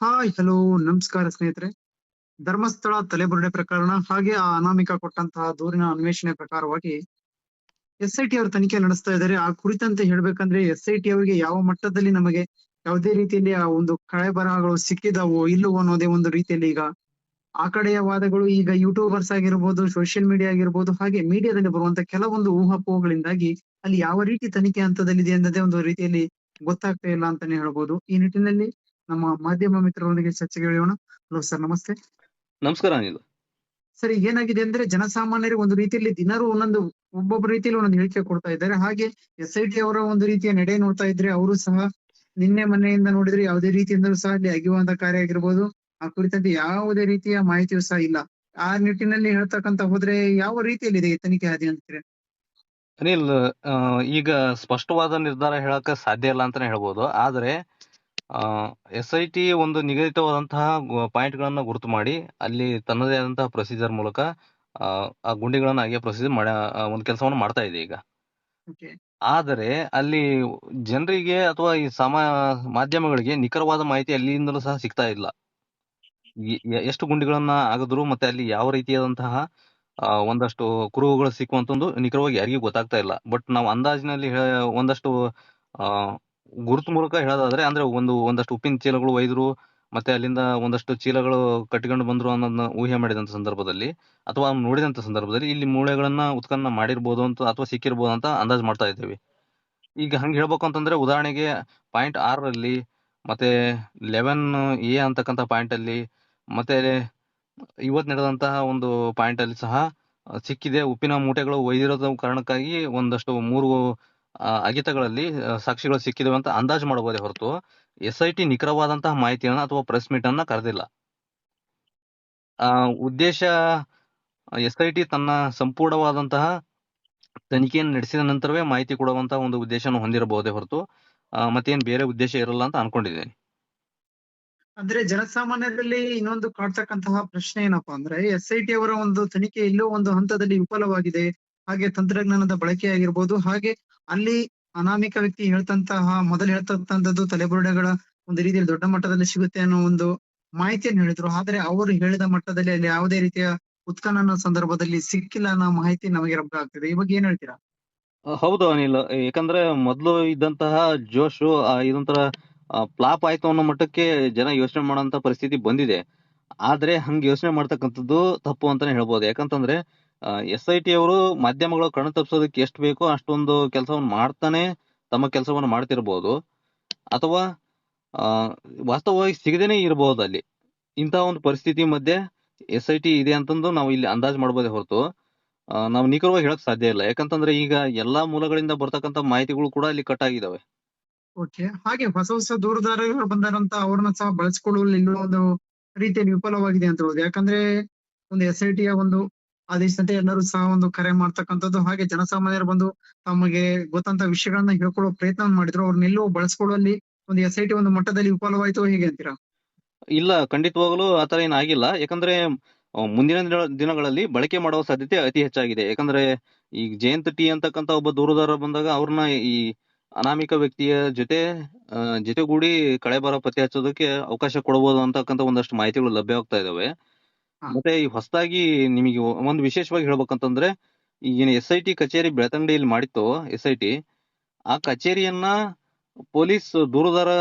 Hi, hello, ನಮಸ್ಕಾರ ಸ್ನೇಹಿತರೆ. ಧರ್ಮಸ್ಥಳ ತಲೆಬುರುಡೆ ಪ್ರಕರಣ ಹಾಗೆ ಆ ಅನಾಮಿಕ ಕೊಟ್ಟಂತಹ ದೂರಿನ ಅನ್ವೇಷಣೆ ಪ್ರಕಾರವಾಗಿ ಎಸ್ ಐ ಟಿ ಅವರು ತನಿಖೆ ನಡೆಸ್ತಾ ಇದ್ದಾರೆ. ಆ ಕುರಿತಂತೆ ಹೇಳ್ಬೇಕಂದ್ರೆ ಎಸ್ ಐ ಟಿ ಅವರಿಗೆ ಯಾವ ಮಟ್ಟದಲ್ಲಿ ನಮಗೆ ಯಾವುದೇ ರೀತಿಯಲ್ಲಿ ಆ ಒಂದು ಕಳೆ ಬರಹಗಳು ಸಿಕ್ಕಿದಾವೋ ಇಲ್ಲವೋ ಅನ್ನೋದೇ ಒಂದು ರೀತಿಯಲ್ಲಿ ಈಗ ಆ ಕಡೆಯ ವಾದಗಳು ಈಗ ಯೂಟ್ಯೂಬರ್ಸ್ ಆಗಿರ್ಬೋದು ಸೋಷಿಯಲ್ ಮೀಡಿಯಾ ಆಗಿರ್ಬೋದು, ಹಾಗೆ ಮೀಡಿಯಾದಲ್ಲಿ ಬರುವಂತ ಕೆಲವೊಂದು ಊಹಾಪೋಹಗಳಿಂದಾಗಿ ಅಲ್ಲಿ ಯಾವ ರೀತಿ ತನಿಖೆ ಹಂತದಲ್ಲಿದೆ ಅನ್ನೋದೇ ಒಂದು ರೀತಿಯಲ್ಲಿ ಗೊತ್ತಾಗ್ತಾ ಇಲ್ಲ ಅಂತಾನೆ ಹೇಳ್ಬೋದು. ಈ ನಿಟ್ಟಿನಲ್ಲಿ ನಮ್ಮ ಮಾಧ್ಯಮ ಮಿತ್ರರೊಂದಿಗೆ ಚರ್ಚೆಗೆ ಹೇಳೋಣ ಹಲೋ ಸರ್ ನಮಸ್ತೆ. ನಮಸ್ಕಾರ ಅನಿಲ್. ಸರ್ ಈಗ ಏನಾಗಿದೆ ಅಂದ್ರೆ ಜನಸಾಮಾನ್ಯರಿಗೆ ಒಂದು ರೀತಿಯಲ್ಲಿ ದಿನರೂ ಒಂದೊಂದು ಒಬ್ಬೊಬ್ಬ ರೀತಿಯಲ್ಲಿ ಒಂದೊಂದು ಹೇಳಿಕೆ ಕೊಡ್ತಾ ಇದ್ದಾರೆ. ಹಾಗೆ ಎಸ್ ಐ ಟಿ ಅವರ ಒಂದು ರೀತಿಯ ನಡೆ ನೋಡ್ತಾ ಇದ್ರೆ ಅವರು ಸಹ ನಿನ್ನೆ ಮೊನ್ನೆಯಿಂದ ನೋಡಿದ್ರೆ ಯಾವುದೇ ರೀತಿಯಿಂದಲೂ ಸಹ ಅಲ್ಲಿ ಅಗಿಯುವಂತ ಕಾರ್ಯ ಆಗಿರ್ಬೋದು. ಆ ಕುರಿತಂತೆ ಯಾವುದೇ ರೀತಿಯ ಮಾಹಿತಿಯೂ ಸಹ ಇಲ್ಲ. ಆ ನಿಟ್ಟಿನಲ್ಲಿ ಹೇಳ್ತಕ್ಕಂತ ಹೋದ್ರೆ ಯಾವ ರೀತಿಯಲ್ಲಿ ಇದೆ ತನಿಖೆ ಹಾದಿ ಅಂತೀರಿ ಅನಿಲ್ ಈಗ ಸ್ಪಷ್ಟವಾದ ನಿರ್ಧಾರ ಹೇಳಕ್ ಸಾಧ್ಯ ಇಲ್ಲ ಅಂತಾನೆ ಹೇಳ್ಬೋದು. ಆದ್ರೆ ಎಸ್ ಐ ಟಿ ಒಂದು ನಿಗದಿತವಾದಂತಹ ಪಾಯಿಂಟ್ ಗಳನ್ನ ಗುರುತು ಮಾಡಿ ಅಲ್ಲಿ ತನ್ನದೇ ಆದಂತಹ ಪ್ರೊಸೀಜರ್ ಮೂಲಕ ಆ, ಗುಂಡಿಗಳನ್ನ ಹಾಗೆ ಪ್ರೊಸೀಜರ್ ಮಾಡ ಒಂದು ಕೆಲಸವನ್ನು ಮಾಡ್ತಾ ಇದೆ ಈಗ. ಆದರೆ ಅಲ್ಲಿ ಜನರಿಗೆ ಅಥವಾ ಈ ಸಮ ಮಾಧ್ಯಮಗಳಿಗೆ ನಿಖರವಾದ ಮಾಹಿತಿ ಅಲ್ಲಿಂದಲೂ ಸಹ ಸಿಗ್ತಾ ಇಲ್ಲ. ಎಷ್ಟು ಗುಂಡಿಗಳನ್ನ ಆಗದ್ರು ಮತ್ತೆ ಅಲ್ಲಿ ಯಾವ ರೀತಿಯಾದಂತಹ ಒಂದಷ್ಟು ಕುರುಹುಗಳು ಸಿಕ್ಕುವಂತ ಒಂದು ನಿಖರವಾಗಿ ಯಾರಿಗೂ ಗೊತ್ತಾಗ್ತಾ ಇಲ್ಲ. ಬಟ್ ನಾವು ಅಂದಾಜಿನಲ್ಲಿ ಒಂದಷ್ಟು ಆ, ಗುರುತು ಮೂಲಕ ಹೇಳೋದಾದ್ರೆ, ಅಂದ್ರೆ ಒಂದು, ಒಂದಷ್ಟು ಉಪ್ಪಿನ ಚೀಲಗಳು ಒಯ್ದ್ರು, ಮತ್ತೆ ಅಲ್ಲಿಂದ ಒಂದಷ್ಟು ಚೀಲಗಳು ಕಟ್ಟಿಕೊಂಡು ಬಂದ್ರು ಅನ್ನೋದನ್ನ ಊಹೆ ಮಾಡಿದಂತ ಸಂದರ್ಭದಲ್ಲಿ, ಅಥವಾ ನೋಡಿದಂತ ಸಂದರ್ಭದಲ್ಲಿ ಇಲ್ಲಿ ಮೂಳೆಗಳನ್ನ ಉತ್ಖನನ ಮಾಡಿರ್ಬೋದು ಅಂತ, ಅಥವಾ ಸಿಕ್ಕಿರ್ಬೋದು ಅಂತ ಅಂದಾಜು ಮಾಡ್ತಾ ಇದ್ದೇವೆ. ಈಗ ಹಂಗೆ ಹೇಳ್ಬೇಕು ಅಂತಂದ್ರೆ, ಉದಾಹರಣೆಗೆ ಪಾಯಿಂಟ್ ಆರರಲ್ಲಿ ಮತ್ತೆ ಲೆವೆನ್ ಎ ಅಂತಕ್ಕಂಥ ಪಾಯಿಂಟ್ ಅಲ್ಲಿ, ಮತ್ತೆ ಇವತ್ತು ನಡೆದಂತಹ ಒಂದು ಪಾಯಿಂಟ್ ಅಲ್ಲಿ ಸಹ ಸಿಕ್ಕಿದೆ, ಉಪ್ಪಿನ ಮೂಟೆಗಳು ಒಯ್ದಿರೋದ ಕಾರಣಕ್ಕಾಗಿ ಒಂದಷ್ಟು ಮೂರು ಅಗಿತಗಳಲ್ಲಿ ಸಾಕ್ಷಿಗಳು ಸಿಕ್ಕಿದ್ವಿ ಅಂತ ಅಂದಾಜು ಮಾಡಬಹುದೇ ಹೊರತು ಎಸ್ ಐ ಟಿ ನಿಖರವಾದಂತಹ ಮಾಹಿತಿಯನ್ನ ಅಥವಾ ಪ್ರೆಸ್ ಮೀಟ್ ಅನ್ನ ಕರೆದಿಲ್ಲ ಉದ್ದೇಶ, ಎಸ್ ಐ ಟಿ ತನ್ನ ಸಂಪೂರ್ಣವಾದಂತಹ ತನಿಖೆಯನ್ನು ನಡೆಸಿದ ನಂತರವೇ ಮಾಹಿತಿ ಕೊಡುವಂತಹ ಒಂದು ಉದ್ದೇಶವನ್ನು ಹೊಂದಿರಬಹುದೇ ಹೊರತು ಮತ್ತೇನ್ ಬೇರೆ ಉದ್ದೇಶ ಇರಲ್ಲ ಅಂತ ಅನ್ಕೊಂಡಿದ್ದೇನೆ. ಅಂದ್ರೆ ಜನಸಾಮಾನ್ಯರಲ್ಲಿ ಇನ್ನೊಂದು ಕಾಡ್ತಕ್ಕಂತಹ ಪ್ರಶ್ನೆ ಏನಪ್ಪಾ ಅಂದ್ರೆ ಎಸ್ ಐ ಟಿ ಅವರ ಒಂದು ತನಿಖೆ ಎಲ್ಲೋ ಒಂದು ಹಂತದಲ್ಲಿ ವಿಫಲವಾಗಿದೆ. ಹಾಗೆ ತಂತ್ರಜ್ಞಾನದ ಬಳಕೆ ಆಗಿರ್ಬೋದು ಹಾಗೆ ಅಲ್ಲಿ ಅನಾಮಿಕ ವ್ಯಕ್ತಿ ಹೇಳ್ತಂತಹ, ಮೊದಲು ಹೇಳ್ತಕ್ಕಂಥದ್ದು ತಲೆಬುರುಡೆಗಳ ಒಂದು ರೀತಿಯಲ್ಲಿ ದೊಡ್ಡ ಮಟ್ಟದಲ್ಲಿ ಸಿಗುತ್ತೆ ಅನ್ನೋ ಒಂದು ಮಾಹಿತಿಯನ್ನು ಹೇಳಿದ್ರು. ಆದ್ರೆ ಅವರು ಹೇಳಿದ ಮಟ್ಟದಲ್ಲಿ ಅಲ್ಲಿ ಯಾವುದೇ ರೀತಿಯ ಉತ್ಖನನ ಸಂದರ್ಭದಲ್ಲಿ ಸಿಕ್ಕಿಲ್ಲ ಅನ್ನೋ ಮಾಹಿತಿ ನಮಗೆ ರಬ್ಬ ಆಗ್ತಿದೆ. ಈ ಬಗ್ಗೆ ಏನ್ ಹೇಳ್ತೀರಾ? ಹೌದು ಅನಿಲ್. ಯಾಕಂದ್ರೆ ಮೊದಲು ಇದ್ದಂತಹ ಜೋಶು ಇದೊಂಥರ ಫ್ಲಾಪ್ ಆಯ್ತು ಅನ್ನೋ ಮಟ್ಟಕ್ಕೆ ಜನ ಯೋಚನೆ ಮಾಡೋಂತ ಪರಿಸ್ಥಿತಿ ಬಂದಿದೆ. ಆದ್ರೆ ಹಂಗ ಯೋಚನೆ ಮಾಡ್ತಕ್ಕಂಥದ್ದು ತಪ್ಪು ಅಂತಾನೆ ಹೇಳ್ಬೋದು. ಯಾಕಂತಂದ್ರೆ ಎಸ್ ಐ ಟಿ ಅವರು ಮಾಧ್ಯಮಗಳು ಕಣ್ಣು ತಪ್ಪಿಸೋದಕ್ಕೆ ಎಷ್ಟು ಬೇಕೋ ಅಷ್ಟೊಂದು ಕೆಲಸವನ್ನು ಮಾಡ್ತಾನೆ ತಮ್ಮ ಕೆಲಸವನ್ನು ಮಾಡ್ತಿರ್ಬೋದು. ಅಥವಾ ವಾಸ್ತವವಾಗಿ ಸಿಗದೇನೆ ಇರಬಹುದು ಅಲ್ಲಿ. ಇಂತಹ ಒಂದು ಪರಿಸ್ಥಿತಿ ಮಧ್ಯೆ ಎಸ್ ಐ ಟಿ ಇದೆ ಅಂತಂದು ನಾವು ಇಲ್ಲಿ ಅಂದಾಜು ಮಾಡಬಹುದೇ ಹೊರತು. ನಾವು ನಿಖರವಾಗಿ ಹೇಳಕ್ ಸಾಧ್ಯ ಇಲ್ಲ. ಯಾಕಂತಂದ್ರೆ ಈಗ ಎಲ್ಲಾ ಮೂಲಗಳಿಂದ ಬರ್ತಕ್ಕಂತ ಮಾಹಿತಿಗಳು ಕೂಡ ಅಲ್ಲಿ ಕಟ್ ಆಗಿದಾವೆ. ಓಕೆ. ಹಾಗೆ ಹೊಸ ಹೊಸ ದೂರದಾರರು ಬಂದಂತ ಅವ್ರನ್ನ ಸಹ ಬಳಸ್ಕೊಳ್ಳುವಲ್ಲಿ ಇನ್ನೂ ಒಂದು ರೀತಿಯಲ್ಲಿ ವಿಫಲವಾಗಿದೆ ಅಂತ ಹೇಳ್ಬೋದು. ಯಾಕಂದ್ರೆ ಒಂದು ಎಸ್ ಐ ಯ ಒಂದು ಆದೇಶದಂತೆ ಎಲ್ಲರೂ ಸಹ ಒಂದು ಕರೆ ಮಾಡ್ತಕ್ಕಂಥದ್ದು. ಹಾಗೆ ಜನಸಾಮಾನ್ಯರು ಬಂದು ತಮಗೆ ಗೊತ್ತಂತ ವಿಷಯಗಳನ್ನ ಹೇಳ್ಕೊಳ್ಳೋ ಪ್ರಯತ್ನ ಮಾಡಿದ್ರು. ಅವ್ರನ್ನೆಲ್ಲೋ ಬಳಸ್ಕೊಳ್ಳುವಲ್ಲಿ ಒಂದು ಎಸ್ ಐ ಒಂದು ಮಟ್ಟದಲ್ಲಿ ವಿಫಲವಾಯ್ತು ಹೇಗೆ ಅಂತೀರಾ? ಇಲ್ಲ, ಖಂಡಿತವಾಗಲೂ ಆತರ ಏನಾಗಿಲ್ಲ ಯಾಕಂದ್ರೆ ಮುಂದಿನ ದಿನಗಳಲ್ಲಿ ಬಳಕೆ ಮಾಡುವ ಸಾಧ್ಯತೆ ಅತಿ ಹೆಚ್ಚಾಗಿದೆ. ಯಾಕಂದ್ರೆ, ಈ ಜಯಂತ್ ಟಿ ಅಂತಕ್ಕಂತ ಒಬ್ಬ ದೂರದಾರ ಬಂದಾಗ ಅವ್ರನ್ನ ಈ ಅನಾಮಿಕ ವ್ಯಕ್ತಿಯ ಜೊತೆ ಜೊತೆಗೂಡಿ ಕಳೆ ಬರ ಪತ್ತೆ ಹಚ್ಚೋದಕ್ಕೆ ಅವಕಾಶ ಕೊಡಬಹುದು ಅಂತಕ್ಕಂತ ಒಂದಷ್ಟು ಮಾಹಿತಿಗಳು ಲಭ್ಯವಾಗ್ತಾ ಇದಾವೆ ಹಾ. ಮತ್ತೆ ಈ ಹೊಸದಾಗಿ ನಿಮಗೆ ಒಂದು ವಿಶೇಷವಾಗಿ ಹೇಳ್ಬೇಕಂತಂದ್ರೆ ಈಗಿನ ಎಸ್ ಐ ಟಿ ಕಚೇರಿ ಬೆಳ್ತಂಗಡಿಯಲ್ಲಿ ಮಾಡಿತ್ತು, ಎಸ್ ಐ ಟಿ. ಆ ಕಚೇರಿಯನ್ನ ಪೊಲೀಸ್ ದೂರದಾರ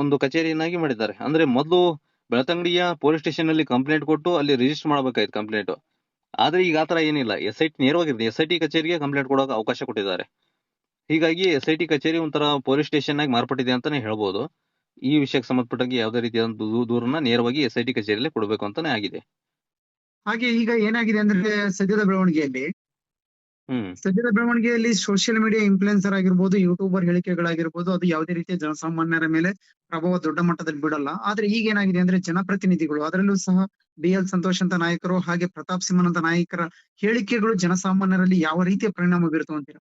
ಒಂದು ಕಚೇರಿಯನ್ನಾಗಿ ಮಾಡಿದ್ದಾರೆ. ಅಂದ್ರೆ ಮೊದಲು ಬೆಳತಂಗಡಿಯ ಪೊಲೀಸ್ ಸ್ಟೇಷನ್ ಅಲ್ಲಿ ಕಂಪ್ಲೇಂಟ್ ಕೊಟ್ಟು ಅಲ್ಲಿ ರಿಜಿಸ್ಟರ್ ಮಾಡಬೇಕಾಯ್ತು ಕಂಪ್ಲೇಂಟ್. ಆದ್ರೆ ಈಗ ಆತರ ಏನಿಲ್ಲ. ಎಸ್ ಐ ಟಿ ನೇರವಾಗಿ ಎಸ್ ಐ ಟಿ ಕಚೇರಿಗೆ ಕಂಪ್ಲೇಂಟ್ ಕೊಡೋಕೆ ಅವಕಾಶ ಕೊಟ್ಟಿದ್ದಾರೆ. ಹೀಗಾಗಿ ಎಸ್ ಐ ಟಿ ಕಚೇರಿ ಒಂಥರ ಪೊಲೀಸ್ ಸ್ಟೇಷನ್ ಆಗಿ ಮಾರ್ಪಟ್ಟಿದೆ ಅಂತಾನೆ ಹೇಳ್ಬೋದು. ಈ ವಿಷಯಕ್ಕೆ ಸಂಬಂಧಪಟ್ಟಾಗಿ ಯಾವುದೇ ರೀತಿಯಾದ ದೂರನ್ನ ನೇರವಾಗಿ ಎಸ್ ಐ ಟಿ ಕಚೇರಿಯಲ್ಲಿ ಕೊಡಬೇಕು ಅಂತಾನೆ ಆಗಿದೆ. ಹಾಗೆ ಈಗ ಏನಾಗಿದೆ ಅಂದ್ರೆ ಸದ್ಯದ ಬೆಳವಣಿಗೆಯಲ್ಲಿ ಸದ್ಯದ ಬೆಳವಣಿಗೆಯಲ್ಲಿ ಸೋಷಿಯಲ್ ಮೀಡಿಯಾ ಇನ್ಫ್ಲುಯೆನ್ಸರ್ ಆಗಿರ್ಬೋದು ಯೂಟ್ಯೂಬರ್ ಹೇಳಿಕೆಗಳಾಗಿರ್ಬೋದು ಅದು ಯಾವುದೇ ರೀತಿಯ ಜನಸಾಮಾನ್ಯರ ಮೇಲೆ ಪ್ರಭಾವ ದೊಡ್ಡ ಮಟ್ಟದಲ್ಲಿ ಬಿಡಲ್ಲ ಆದ್ರೆ ಈಗ ಏನಾಗಿದೆ ಅಂದ್ರೆ ಜನಪ್ರತಿನಿಧಿಗಳು ಅದರಲ್ಲೂ ಸಹ ಬಿ ಎಲ್ ಸಂತೋಷ್ ಅಂತ ನಾಯಕರು ಹಾಗೆ ಪ್ರತಾಪ್ ಸಿಂಹನ್ ಅಂತ ನಾಯಕರ ಹೇಳಿಕೆಗಳು ಜನಸಾಮಾನ್ಯರಲ್ಲಿ ಯಾವ ರೀತಿಯ ಪರಿಣಾಮ ಬೀರ್ತು ಅಂತೀರಾ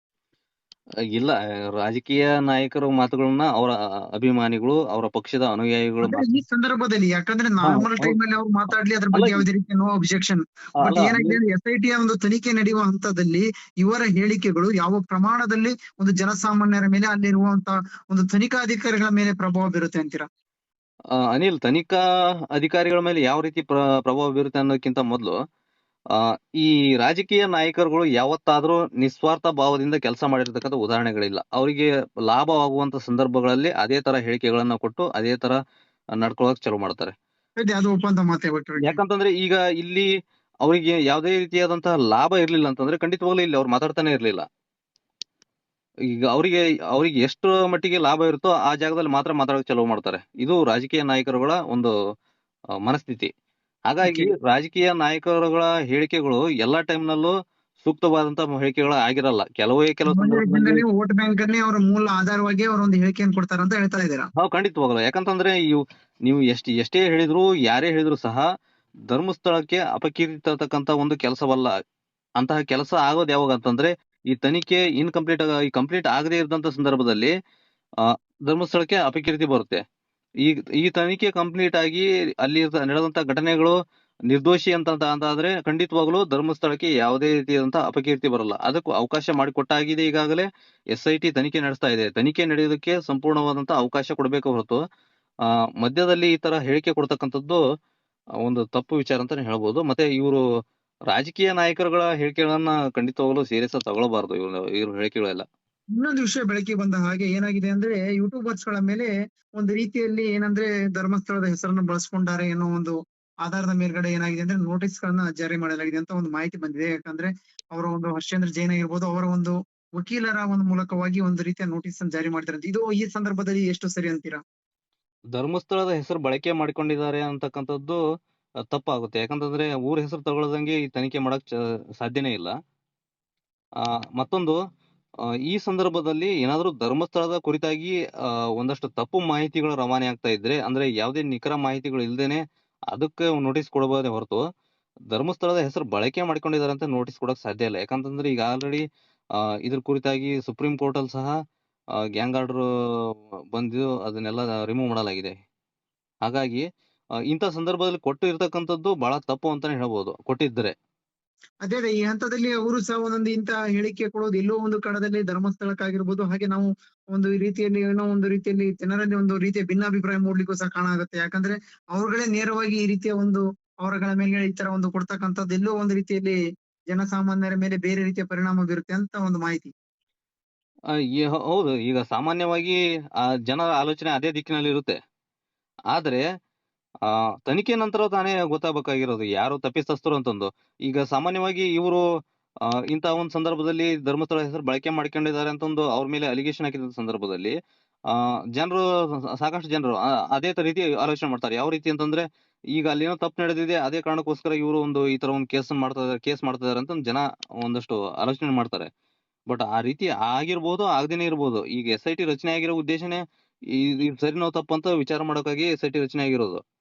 ಇಲ್ಲ ರಾಜಕೀಯ ನಾಯಕರ ಮಾತುಗಳನ್ನ ಅವರ ಅಭಿಮಾನಿಗಳು ಅವರ ಪಕ್ಷದ ಅನುಯಾಯಿಗಳು ಈ ಸಂದರ್ಭದಲ್ಲಿ ಯಾಕಂದ್ರೆ ನಾರ್ಮಲ್ ಟೈಮ್ ಅಲ್ಲಿ ಅವ್ರು ಮಾತಾಡ್ಲಿ ಅದ್ರ ಬಗ್ಗೆ ಯಾವುದೇ ರೀತಿ ನೋ ಅಬ್ಜೆಕ್ಷನ್ ಬಟ್ ಏನಾಗಿದೆ ಎಸ್ ಐ ಟಿಯ ಒಂದು ತನಿಖೆ ನಡೆಯುವ ಹಂತದಲ್ಲಿ ಇವರ ಹೇಳಿಕೆಗಳು ಯಾವ ಪ್ರಮಾಣದಲ್ಲಿ ಒಂದು ಜನಸಾಮಾನ್ಯರ ಮೇಲೆ ಅಲ್ಲಿರುವಂತ ಒಂದು ತನಿಖಾ ಅಧಿಕಾರಿಗಳ ಮೇಲೆ ಪ್ರಭಾವ ಬೀರುತ್ತೆ ಅಂತೀರಾ? ಅನಿಲ್ ತನಿಖಾ ಅಧಿಕಾರಿಗಳ ಮೇಲೆ ಯಾವ ರೀತಿ ಪ್ರ- ಪ್ರಭಾವ ಬೀರುತ್ತೆ ಅನ್ನೋಕ್ಕಿಂತ ಮೊದಲು ಈ ರಾಜಕೀಯ ನಾಯಕರುಗಳು ಯಾವತ್ತಾದ್ರೂ ನಿಸ್ವಾರ್ಥ ಭಾವದಿಂದ ಕೆಲಸ ಮಾಡಿರ್ತಕ್ಕಂಥ ಉದಾಹರಣೆಗಳಿಲ್ಲ. ಅವರಿಗೆ ಲಾಭವಾಗುವಂತ ಸಂದರ್ಭಗಳಲ್ಲಿ ಅದೇ ತರ ಹೇಳಿಕೆಗಳನ್ನ ಕೊಟ್ಟು ಅದೇ ತರ ನಡ್ಕೊಳಕ್ ಚಾಲು ಮಾಡ್ತಾರೆ. ಯಾಕಂತಂದ್ರೆ ಈಗ ಇಲ್ಲಿ ಅವರಿಗೆ ಯಾವುದೇ ರೀತಿಯಾದಂತಹ ಲಾಭ ಇರ್ಲಿಲ್ಲ ಅಂತಂದ್ರೆ ಖಂಡಿತವಾಗ್ಲೂ ಇಲ್ಲಿ ಅವ್ರು ಮಾತಾಡ್ತಾನೆ ಇರ್ಲಿಲ್ಲ. ಈಗ ಅವರಿಗೆ ಅವರಿಗೆ ಎಷ್ಟು ಮಟ್ಟಿಗೆ ಲಾಭ ಇರುತ್ತೋ ಆ ಜಾಗದಲ್ಲಿ ಮಾತ್ರ ಮಾತಾಡೋಕೆ ಚಾಲು ಮಾಡ್ತಾರೆ. ಇದು ರಾಜಕೀಯ ನಾಯಕರುಗಳ ಒಂದು ಮನಸ್ಥಿತಿ. ಹಾಗಾಗಿ ರಾಜಕೀಯ ನಾಯಕರುಗಳ ಹೇಳಿಕೆಗಳು ಎಲ್ಲಾ ಟೈಮ್ನಲ್ಲೂ ಸೂಕ್ತವಾದಂತ ಹೇಳಿಕೆಗಳು ಆಗಿರಲ್ಲ. ಕೆಲವೇ ಕೆಲವು ಸಂದರ್ಭದಲ್ಲಿ ವೋಟ್ ಬ್ಯಾಂಕ್ ಅನ್ನೇ ಅವರ ಮೂಲ ಆಧಾರವಾಗಿ ಅವರು ಒಂದು ಹೇಳಿಕೆಯನ್ನು ಕೊಡ್ತಾರೆ ಅಂತ ಹೇಳ್ತಾ ಇದ್ದೀರಾ? ನಾವು ಖಂಡಿತವಾಗಲ್ಲ ಯಾಕಂತಂದ್ರೆ ಇವು ನೀವು ಎಷ್ಟ್ ಎಷ್ಟೇ ಹೇಳಿದ್ರು ಯಾರೇ ಹೇಳಿದ್ರು ಸಹ ಧರ್ಮಸ್ಥಳಕ್ಕೆ ಅಪಕೀರ್ತಿ ತರತಕ್ಕಂತ ಒಂದು ಕೆಲಸವಲ್ಲ. ಅಂತಹ ಕೆಲಸ ಆಗೋದು ಯಾವಾಗ ಅಂತಂದ್ರೆ ಈ ತನಿಖೆ ಇನ್ಕಂಪ್ಲೀಟ್ ಈ ಕಂಪ್ಲೀಟ್ ಆಗದೇ ಇದ್ದಂತ ಸಂದರ್ಭದಲ್ಲಿ ಧರ್ಮಸ್ಥಳಕ್ಕೆ ಅಪಕೀರ್ತಿ ಬರುತ್ತೆ. ಈ ಈ ತನಿಖೆ ಕಂಪ್ಲೀಟ್ ಆಗಿ ಅಲ್ಲಿ ನಡೆದಂತ ಘಟನೆಗಳು ನಿರ್ದೋಷಿ ಅಂತ ಅಂತ ಅಂತಾದ್ರೆ ಖಂಡಿತವಾಗ್ಲೂ ಧರ್ಮಸ್ಥಳಕ್ಕೆ ಯಾವುದೇ ರೀತಿಯಾದಂತಹ ಅಪಕೀರ್ತಿ ಬರಲ್ಲ. ಅದಕ್ಕೂ ಅವಕಾಶ ಮಾಡಿಕೊಟ್ಟಾಗಿದೆ ಈಗಾಗಲೇ ಎಸ್ ಐ ಟಿ ತನಿಖೆ ನಡೆಸ್ತಾ ಇದೆ. ತನಿಖೆ ನಡೆಯೋದಕ್ಕೆ ಸಂಪೂರ್ಣವಾದಂತ ಅವಕಾಶ ಕೊಡಬೇಕು ಹೊರತು, ಆ, ಮಧ್ಯದಲ್ಲಿ ಈ ತರ ಹೇಳಿಕೆ ಕೊಡ್ತಕ್ಕಂಥದ್ದು ಒಂದು ತಪ್ಪು ವಿಚಾರ ಅಂತಾನೆ ಹೇಳ್ಬೋದು. ಮತ್ತೆ ಇವರು ರಾಜಕೀಯ ನಾಯಕರುಗಳ ಹೇಳಿಕೆಗಳನ್ನ ಖಂಡಿತವಾಗ್ಲೂ ಸೀರಿಯಸ್ ತಗೊಳ್ಬಾರ್ದು ಇವ್ರ ಇವ್ರ ಹೇಳಿಕೆಗಳೆಲ್ಲ. ಇನ್ನೊಂದು ವಿಷಯ ಬೆಳಕಿಗೆ ಬಂದ ಹಾಗೆ ಏನಾಗಿದೆ ಅಂದ್ರೆ ಯೂಟ್ಯೂಬರ್ಸ್ಗಳ ಮೇಲೆ ಒಂದು ರೀತಿಯಲ್ಲಿ ಏನಂದ್ರೆ ಧರ್ಮಸ್ಥಳದ ಹೆಸರನ್ನು ಬಳಸ್ಕೊಂಡಾರೆ ಅನ್ನೋ ಒಂದು ಆಧಾರದ ಮೇಲ್ಗಡೆ ಏನಾಗಿದೆ ಅಂದ್ರೆ ನೋಟಿಸ್ ಗಳನ್ನ ಜಾರಿ ಮಾಡಲಾಗಿದೆ ಅಂತ ಒಂದು ಮಾಹಿತಿ ಬಂದಿದೆ. ಯಾಕಂದ್ರೆ ಅವರ ಒಂದು ಹರ್ಷೇಂದ್ರ ಜೈನ್ ಆಗಿರ್ಬೋದು ಅವರ ಒಂದು ವಕೀಲರ ಒಂದು ಮೂಲಕವಾಗಿ ಒಂದು ರೀತಿಯ ನೋಟಿಸ್ ಅನ್ನು ಜಾರಿ ಅಂತ. ಇದು ಈ ಸಂದರ್ಭದಲ್ಲಿ ಎಷ್ಟು ಸರಿ ಅಂತೀರಾ? ಧರ್ಮಸ್ಥಳದ ಹೆಸರು ಬಳಕೆ ಮಾಡಿಕೊಂಡಿದ್ದಾರೆ ಅಂತಕ್ಕಂಥದ್ದು ತಪ್ಪಾಗುತ್ತೆ. ಯಾಕಂತಂದ್ರೆ ಊರ ಹೆಸರು ತಗೊಳ್ಳದಂಗೆ ಈ ತನಿಖೆ ಮಾಡಕ್ ಸಾಧ್ಯನೇ ಇಲ್ಲ. ಆ, ಮತ್ತೊಂದು ಈ ಸಂದರ್ಭದಲ್ಲಿ ಏನಾದರೂ ಧರ್ಮಸ್ಥಳದ ಕುರಿತಾಗಿ ಒಂದಷ್ಟು ತಪ್ಪು ಮಾಹಿತಿಗಳು ರವಾನೆ ಆಗ್ತಾ ಇದ್ರೆ, ಅಂದ್ರೆ ಯಾವುದೇ ನಿಖರ ಮಾಹಿತಿಗಳು ಇಲ್ದೇನೆ ಅದಕ್ಕೆ ನೋಟಿಸ್ ಕೊಡಬಹುದೇ ಹೊರತು, ಧರ್ಮಸ್ಥಳದ ಹೆಸರು ಬಳಕೆ ಮಾಡಿಕೊಂಡಿದ್ದಾರೆ ಅಂತ ನೋಟಿಸ್ ಕೊಡಕ್ ಸಾಧ್ಯ ಇಲ್ಲ. ಯಾಕಂತಂದ್ರೆ ಈಗ ಆಲ್ರೆಡಿ ಇದ್ರ ಕುರಿತಾಗಿ ಸುಪ್ರೀಂ ಕೋರ್ಟ್ ಅಲ್ಲಿ ಸಹ ಗ್ಯಾಂಗ್ ಆರ್ಡರ್ ಬಂದು ಅದನ್ನೆಲ್ಲ ರಿಮೂವ್ ಮಾಡಲಾಗಿದೆ. ಹಾಗಾಗಿ ಇಂಥ ಸಂದರ್ಭದಲ್ಲಿ ಕೊಟ್ಟು ಇರ್ತಕ್ಕಂಥದ್ದು ಬಹಳ ತಪ್ಪು ಅಂತಾನೆ ಹೇಳ್ಬೋದು. ಕೊಟ್ಟಿದ್ರೆ. ಅದೇ ಅದೇ, ಈ ಹಂತದಲ್ಲಿ ಅವರು ಸಹ ಒಂದೊಂದು ಇಂತಹ ಹೇಳಿಕೆ ಕೊಡೋದು ಎಲ್ಲೋ ಒಂದು ಕಡದಲ್ಲಿ ಧರ್ಮಸ್ಥಳಕ್ಕಾಗಿರ್ಬೋದು, ಹಾಗೆ ನಾವು ಒಂದು ರೀತಿಯಲ್ಲಿ ಏನೋ ಒಂದು ರೀತಿಯಲ್ಲಿ ಜನರಲ್ಲಿ ಒಂದು ರೀತಿಯ ಭಿನ್ನಾಭಿಪ್ರಾಯ ಮೂಡ್ಲಿಕ್ಕೂ ಸಹ ಕಾಣಾಗುತ್ತೆ ಯಾಕಂದ್ರೆ ಅವ್ರುಗಳೇ ನೇರವಾಗಿ ಈ ರೀತಿಯ ಒಂದು ಅವರಗಳ ಮೇಲೆ ಈ ತರ ಒಂದು ಕೊಡ್ತಕ್ಕಂಥದ್ದು ಎಲ್ಲೋ ಒಂದು ರೀತಿಯಲ್ಲಿ ಜನಸಾಮಾನ್ಯರ ಮೇಲೆ ಬೇರೆ ರೀತಿಯ ಪರಿಣಾಮ ಬೀರುತ್ತೆ ಅಂತ ಒಂದು ಮಾಹಿತಿ. ಹೌದು, ಈಗ ಸಾಮಾನ್ಯವಾಗಿ ಆ ಜನರ ಆಲೋಚನೆ ಅದೇ ದಿಕ್ಕಿನಲ್ಲಿ ಇರುತ್ತೆ ಆದ್ರೆ ಆ, ತನಿಖೆ ನಂತರ ತಾನೇ ಗೊತ್ತಾಗಬೇಕಾಗಿರೋದು. ಯಾರು ತಪ್ಪಿತಸ್ಥರು ಅಂತಂದು. ಈಗ ಸಾಮಾನ್ಯವಾಗಿ ಇವರು ಇಂತಹ ಒಂದು ಸಂದರ್ಭದಲ್ಲಿ ಧರ್ಮಸ್ಥಳ ಹೆಸರು ಬಳಕೆ ಮಾಡ್ಕೊಂಡಿದ್ದಾರೆ ಅಂತಂದು ಅವ್ರ ಮೇಲೆ ಅಲಿಗೇಷನ್ ಹಾಕಿದ ಸಂದರ್ಭದಲ್ಲಿ, ಆ, ಜನರು, ಸಾಕಷ್ಟು ಜನರು ಅದೇ ರೀತಿ ಆಲೋಚನೆ ಮಾಡ್ತಾರೆ. ಯಾವ ರೀತಿ ಅಂತಂದ್ರೆ, ಈಗ ಅಲ್ಲಿ ಏನೋ ತಪ್ಪು ನಡೆದಿದೆ, ಅದೇ ಕಾರಣಕ್ಕೋಸ್ಕರ ಇವರು ಒಂದು ಈ ತರ ಒಂದು ಕೇಸ್ ಮಾಡ್ತಾ ಇದಾರೆ ಕೇಸ್ ಮಾಡ್ತಾ ಇದಾರೆ ಅಂತ ಜನ ಒಂದಷ್ಟು ಆಲೋಚನೆ ಮಾಡ್ತಾರೆ. ಬಟ್ ಆ ರೀತಿ ಆಗಿರ್ಬೋದು, ಆಗದೇನೆ ಇರ್ಬೋದು. ಈಗ ಎಸ್ ಐ ಟಿ ರಚನೆ ಆಗಿರೋ ಉದ್ದೇಶನೇ ಈ- ಸರಿನೋ ತಪ್ಪು ಅಂತ ವಿಚಾರ ಮಾಡೋಕ್ಕಾಗಿ ಎಸ್ ಐ ಟಿ ರಚನೆ ಆಗಿರೋದು.